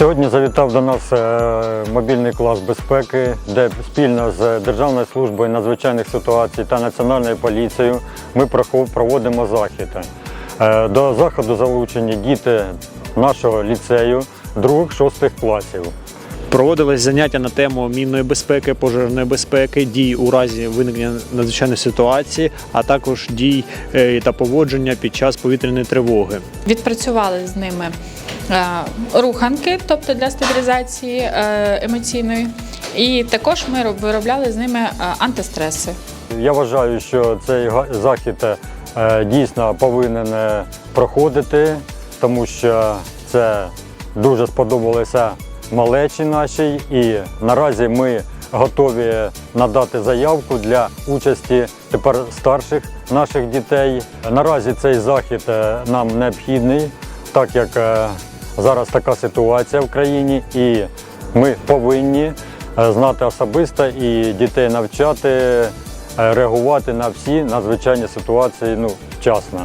Сьогодні завітав до нас е, мобільний клас безпеки, де спільно з Державною службою надзвичайних ситуацій та Національною поліцією ми проводимо захід. Е, До заходу залучені діти нашого ліцею 2-6 класів. Проводились заняття на тему мінної безпеки, пожежної безпеки, дій у разі виникнення надзвичайної ситуації, а також дій е, та поводження під час повітряної тривоги. Відпрацювали з ними руханки, тобто для стабілізації е, емоційної. І також ми роб- виробляли з ними е, антистреси. Я вважаю, що цей захід е, дійсно повинен е, проходити, тому що це дуже сподобалося малечі нашій, і наразі ми готові надати заявку для участі тепер старших наших дітей. Наразі цей захід е, нам необхідний, так як е, зараз така ситуація в країні, і ми повинні е, знати особисто і дітей навчати е, реагувати на всі надзвичайні ситуації ну, вчасно.